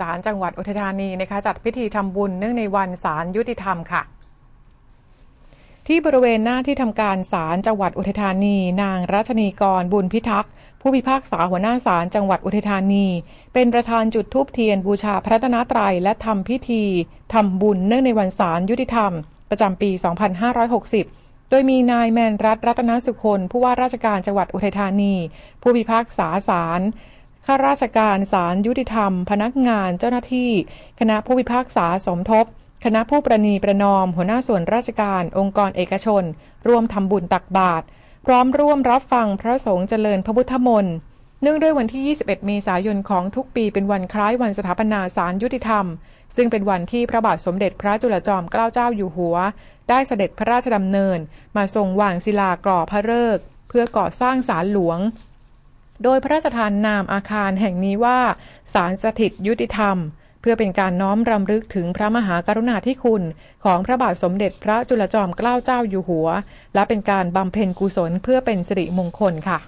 ศาลจังหวัดอุทัยธานีนะคะจัดพิธีทำบุญเนื่องในวันศาลยุติธรรมค่ะ ที่บริเวณหน้าที่ทำการศาลจังหวัดอุทัยธานี นางรัชนีกรบุญพิทักษ์ผู้พิพากษาหัวหน้าศาลจังหวัดอุทัยธานี เป็นประธานจุดธูปเทียนบูชาพระตนตรัยและทำพิธีทำบุญเนื่องในวันศาลยุติธรรม ประจำปี 2560โดยมีนายแมนรัตน์รัตนสุคนผู้ว่าราชการจังหวัดอุทัยธานี ผู้พิพากษาศาล ข้าราชการศาลยุติธรรม พนักงานเจ้าหน้าที่ คณะผู้พิพากษาสมทบ คณะผู้ประนีประนอม หัวหน้าส่วนราชการ องค์กรเอกชน ร่วมทำบุญตักบาตรพร้อมร่วมรับฟังพระสงฆ์เจริญพระพุทธมนต์เนื่องด้วยวันที่ 21 เมษายนของทุกปีเป็นวันคล้ายวันสถาปนาศาลยุติธรรม ซึ่งเป็นวันที่พระบาทสมเด็จพระจุลจอมเกล้าเจ้าอยู่หัว ได้เสด็จพระราชดำเนิน มาทรงวางศิลากรอพระฤกษ์เพื่อก่อสร้างศาลหลวง โดยพระราชทานนามอาคารแห่งนี้ว่าศาลสถิตยุติธรรม เพื่อเป็นการน้อมรำลึกถึงพระมหากรุณาธิคุณ ของพระบาทสมเด็จพระจุลจอมเกล้าเจ้าอยู่หัว และเป็นการบำเพ็ญกุศลเพื่อเป็นสิริมงคลค่ะ